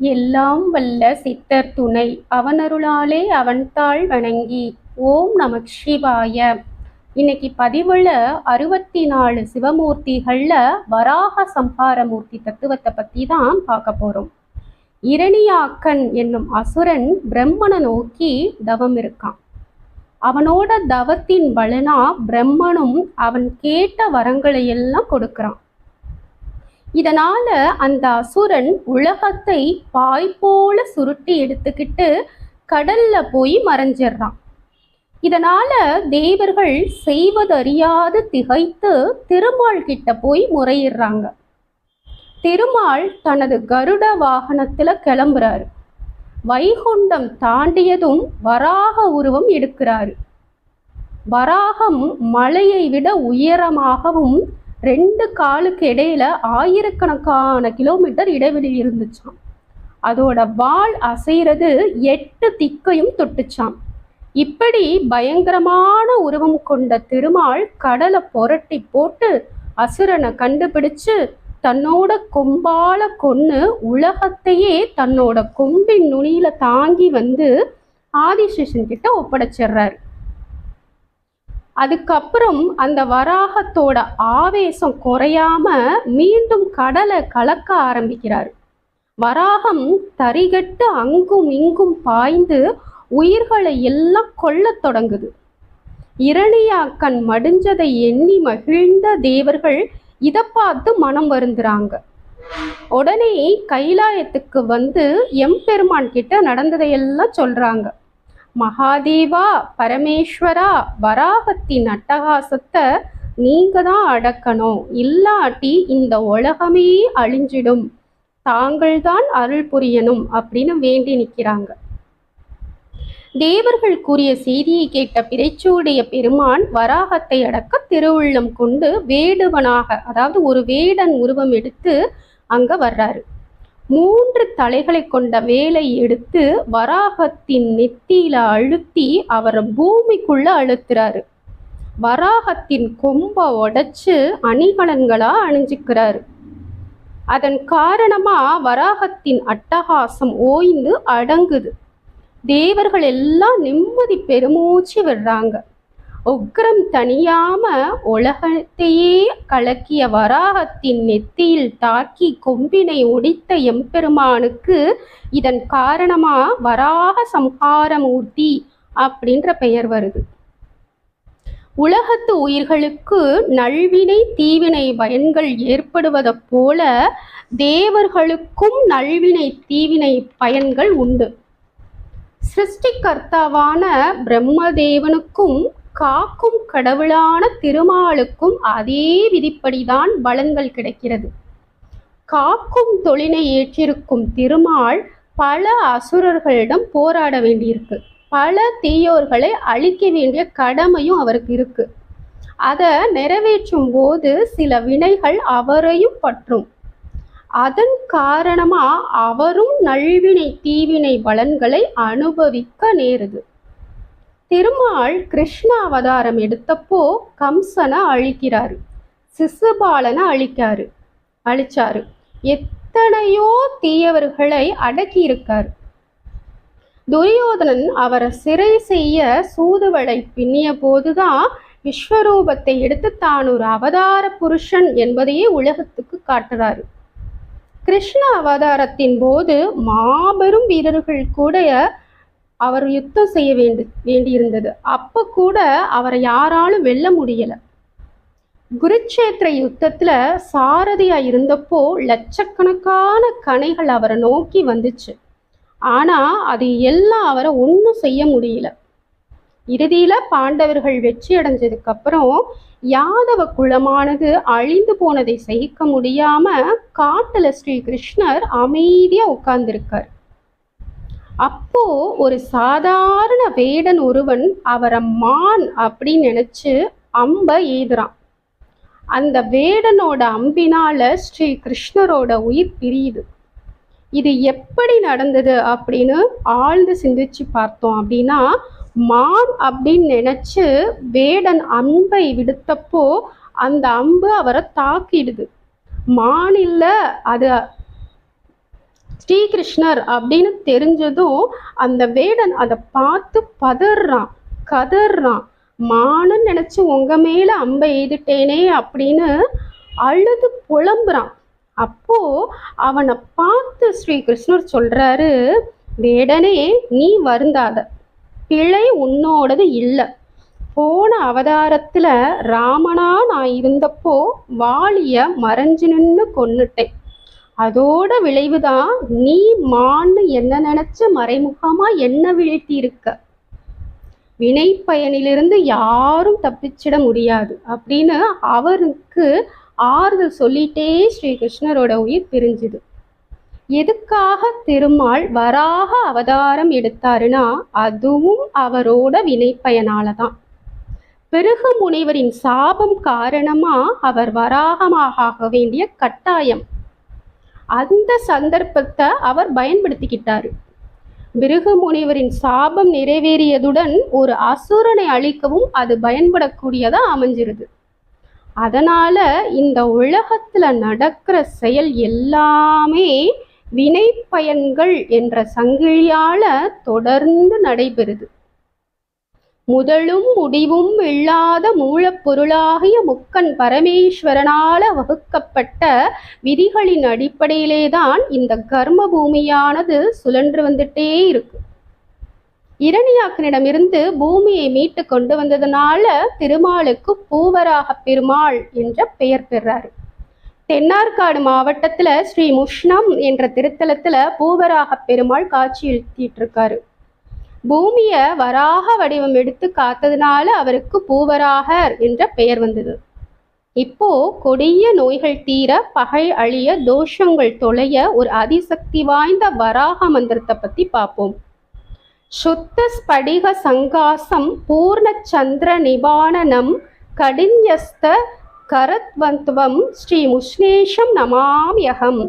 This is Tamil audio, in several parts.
எல்லாம் வல்ல சித்தர் துணை அவனருளாலே அவன்தாள் வணங்கி ஓம் நமக் சிவாய. இன்னைக்கு பதிவுல அறுபத்தி நாலு சிவமூர்த்திகள்ல வராக சம்ஹார மூர்த்தி தத்துவத்தை பத்தி தான் பார்க்க போறோம். இரணியாக்கன் என்னும் அசுரன் பிரம்மனை நோக்கி தவம் இருக்கான். அவனோட தவத்தின் பலனா பிரம்மனும் அவன் கேட்ட வரங்களை எல்லாம் கொடுக்கிறான். இதனால அந்த அசுரன் உலகத்தை பாய் போல சுருட்டி எடுத்துக்கிட்டு கடல்ல போய் மறைஞ்சிடுறான். இதனால தேவர்கள் செய்வதறியாது திகைத்து திருமால் கிட்ட போய் முறையிடுறாங்க. திருமால் தனது கருட வாகனத்துல கிளம்புறாரு. வைகுண்டம் தாண்டியதும் வராக உருவம் எடுக்கிறாரு. வராகம் மலையை விட உயரமாகவும் ரெண்டு காலுக்கு இடையில ஆயிரக்கணக்கான கிலோமீட்டர் இடைவெளி இருந்துச்சாம். அதோட வால் அசைறது எட்டு திக்கையும் தொட்டுச்சாம். இப்படி பயங்கரமான உருவம் கொண்ட திருமால் கடலை புரட்டி போட்டு அசுரனை கண்டுபிடிச்சு தன்னோட கொம்பால கொன்று உலகத்தையே தன்னோட கொம்பின் நுனியில தாங்கி வந்து ஆதிசேஷன் கிட்ட ஒப்படைச்சிடுறாரு. அதுக்கப்புறம் அந்த வராகத்தோட ஆவேசம் குறையாம மீண்டும் கடலை கலக்க ஆரம்பிக்கிறார். வராகம் தரிகட்டு அங்கும் இங்கும் பாய்ந்து உயிர்களை எல்லாம் கொல்லத் தொடங்குது. இரணியாக்கன் மடிஞ்சதை எண்ணி மகிழ்ந்த தேவர்கள் இதை பார்த்து மனம் வருந்துறாங்க. உடனே கைலாயத்துக்கு வந்து எம்பெருமான் கிட்ட நடந்ததையெல்லாம் சொல்றாங்க. மகாதேவா பரமேஸ்வரா வராகத்தின் அட்டகாசத்தை நீங்கள் தான் அடக்கணும். இல்லாட்டி இந்த உலகமே அழிஞ்சிடும். தாங்கள் தான் அருள் புரியணும் அப்படின்னு வேண்டி நிற்கிறாங்க தேவர்கள் கூறிய செய்தியை கேட்ட பிறைச்சூடைய பெருமான் வராகத்தை அடக்க திருவுள்ளம் கொண்டு வேடுவனாக அதாவது ஒரு வேடன் உருவம் எடுத்து அங்க வர்றாரு. மூன்று தலைகளை கொண்ட வேலை எடுத்து வராகத்தின் நெத்தியில அழுத்தி அவரை பூமிக்குள்ள அழுத்துறாரு. வராகத்தின் கொம்பை உடைச்சு அணிகலன்களா அணிஞ்சுக்கிறாரு. அதன் காரணமா வராகத்தின் அட்டகாசம் ஓய்ந்து அடங்குது. தேவர்கள் எல்லாம் நிம்மதி பெருமூச்சு விடுறாங்க. உக்ரம் தனியாம உலகத்தையே கலக்கிய வராகத்தின் நெத்தியில் தாக்கி கொம்பினை ஒடித்த எம்பெருமானுக்கு இதன் காரணமா வராக சம்ஹாரமூர்த்தி அப்படின்ற பெயர் வருது. உலகத்து உயிர்களுக்கு நல்வினை தீவினை பயன்கள் ஏற்படுவதை போல தேவர்களுக்கும் நல்வினை தீவினை பயன்கள் உண்டு. சிருஷ்டிகர்த்தாவான பிரம்மதேவனுக்கும் காக்கும் கடவுளான திருமாலுக்கும் அதே விதிப்படிதான் பலன்கள் கிடைக்கிறது. காக்கும் தொழிலை ஏற்றிருக்கும் திருமால் பல அசுரர்களிடம் போராட வேண்டியிருக்கு. பல தீயோர்களை அழிக்க வேண்டிய கடமையும் அவருக்கு இருக்கு. அதை நிறைவேற்றும் போது சில வினைகள் அவரையும் பற்றும். அதன் காரணமா அவரும் நல்வினை தீவினை பலன்களை அனுபவிக்க நேருது. திருமால் கிருஷ்ண அவதாரம் எடுத்தப்போ கம்சனை அழிக்கிறாரு சிசுபாலனை அழிக்காரு அழிச்சாரு. எத்தனையோ தீயவர்களை அடக்கி இருக்காரு துரியோதனன் அவரை சிறை செய்ய சூதுவளை பின்னிய போதுதான் விஸ்வரூபத்தை எடுத்து தான் ஒரு அவதார புருஷன் என்பதையே உலகத்துக்கு காட்டுறாரு. கிருஷ்ண அவதாரத்தின் போது மாபெரும் வீரர்கள் கூட அவர் யுத்தம் செய்ய வேண்டி வேண்டியிருந்தது. அப்போ கூட அவரை யாராலும் வெல்ல முடியல. குருட்சேத்திர யுத்தத்தில் சாரதியாக இருந்தப்போ லட்சக்கணக்கான கணைகள் அவரை நோக்கி வந்துச்சு. ஆனால் அது எல்லாம் அவரை ஒன்றும் செய்ய முடியல. இறுதியில் பாண்டவர்கள் வெற்றி அடைஞ்சதுக்கப்புறம் யாதவ குலமானது அழிந்து போனதை சகிக்க முடியாமல் காட்டில் ஸ்ரீ கிருஷ்ணர் அமைதியாக உட்கார்ந்துருக்கார். அப்போ ஒரு சாதாரண வேடன் ஒருவன் அவரை மான் அப்படின்னு நினைச்சு அம்ப எய்துறான் அந்த வேடனோட அம்பினால ஸ்ரீ கிருஷ்ணரோட உயிர் பிரியுது. இது எப்படி நடந்தது அப்படின்னு ஆழ்ந்து சிந்திச்சு பார்த்தோம் அப்படின்னா மான் அப்படின்னு நினைச்சு வேடன் அம்பை விடுத்தப்போ அந்த அம்பு அவரை தாக்கிடுது. மான் இல்லை அது ஸ்ரீகிருஷ்ணர் அப்படின்னு தெரிஞ்சதும் அந்த வேடன் அதை பார்த்து பதறான் கதறான். மானன்னு நினச்சி உங்கள் மேலே அம்பை எய்துட்டேனே அப்படின்னு அழுது புலம்புறான். அப்போது அவனை பார்த்து ஸ்ரீகிருஷ்ணர் சொல்கிறாரு வேடனே நீ வருந்தாத. பிழை உன்னோடது இல்லை. போன அவதாரத்தில் ராமனா நான் இருந்தப்போ வாளியை மறைஞ்சு நின்று கொன்னுட்டேன். அதோட விளைவுதான் நீ மான்னு என்ன நினைச்சு மறைமுகமா என்ன வீழ்த்தி இருக்க வினை பயனிலிருந்து யாரும் தப்பிச்சிட முடியாது அப்படின்னு அவருக்கு ஆறுதல் சொல்லிட்டே ஸ்ரீகிருஷ்ணரோட உயிர் பிரிஞ்சுது. எதுக்காக திருமால் வராக அவதாரம் எடுத்தாருன்னா அதுவும் அவரோட வினைப்பயனால தான் பிறகு முனிவரின் சாபம் காரணமா அவர் வராகமாக ஆக வேண்டிய கட்டாயம். அந்த சந்தர்ப்பத்தை அவர் பயன்படுத்திக்கிட்டார். பிருகு முனிவரின் சாபம் நிறைவேறியதுடன் ஒரு அசுரனை அழிக்கவும் அது பயன்படக்கூடியதா அமைஞ்சிருது. அதனால இந்த உலகத்துல நடக்கிற செயல் எல்லாமே வினை பயன்கள் என்ற சங்கிலியால தொடர்ந்து நடைபெறுது. முதலும் முடிவும் இல்லாத மூலப்பொருளாகிய முக்கன் பரமேஸ்வரனால வகுக்கப்பட்ட விதிகளின் அடிப்படையிலேதான் இந்த கர்ம பூமியானது சுழன்று வந்துட்டே இருக்கு. இரணியாக்கனிடமிருந்து பூமியை மீட்டு கொண்டு வந்ததுனால திருமாலுக்கு பூவராக பெருமாள் என்ற பெயர் பெறாரு. தென்னார்காடு மாவட்டத்துல ஸ்ரீ முஷ்ணம் என்ற திருத்தலத்துல பூவராக பெருமாள் காட்சி இருக்காரு பூமியை வராக வடிவம் எடுத்து காத்ததுனால அவருக்கு பூவராகர் என்ற பெயர் வந்தது. இப்போ கொடிய நோய்கள் தீர பகை அழிய தோஷங்கள் தொலைய ஒரு அதிசக்தி வாய்ந்த வராக மந்திரத்தை பத்தி பார்ப்போம் சுத்த ஸ்படிக சங்காசம் பூர்ண சந்திர நிபானனம் கடின்யஸ்த கரத்வந்த்வம் ஸ்ரீ முஷ்ணேஷம் நமாமியகம்.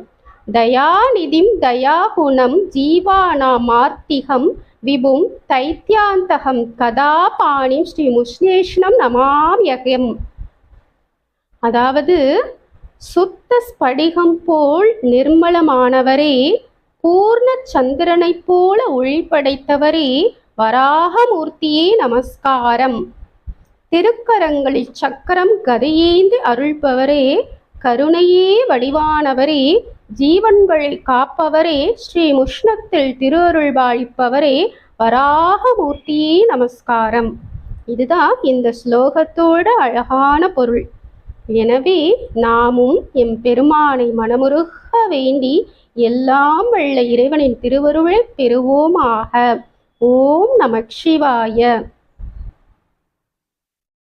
தயாநிதிம் தயாகுணம் ஜீவானாமார்த்திகம் விபும் தைத்தியாந்தகம் கதாபாணிம் ஸ்ரீ முஷ்ணேஷ்ணம் நமாமியகம் அதாவது சுத்த ஸ்படிகம் போல் நிர்மலமானவரே பூர்ண சந்திரனைப் போல ஒளி படைத்தவரே வராகமூர்த்தியே நமஸ்காரம். திருக்கரங்களில் சக்கரம் கதையேந்து அருள்பவரே கருணையே வடிவானவரே ஜீவன்களை காப்பவரே ஸ்ரீ முஷ்ணத்தில் திருவருள் பாலிப்பவரே வராகமூர்த்தியே நமஸ்காரம். இதுதான் இந்த ஸ்லோகத்தோட அழகான பொருள். எனவே நாமும் எம் பெருமானை மனமுருக வேண்டி எல்லாம் வல்ல இறைவனின் திருவருளை பெறுவோமாக. ஓம் நமக் சிவாய.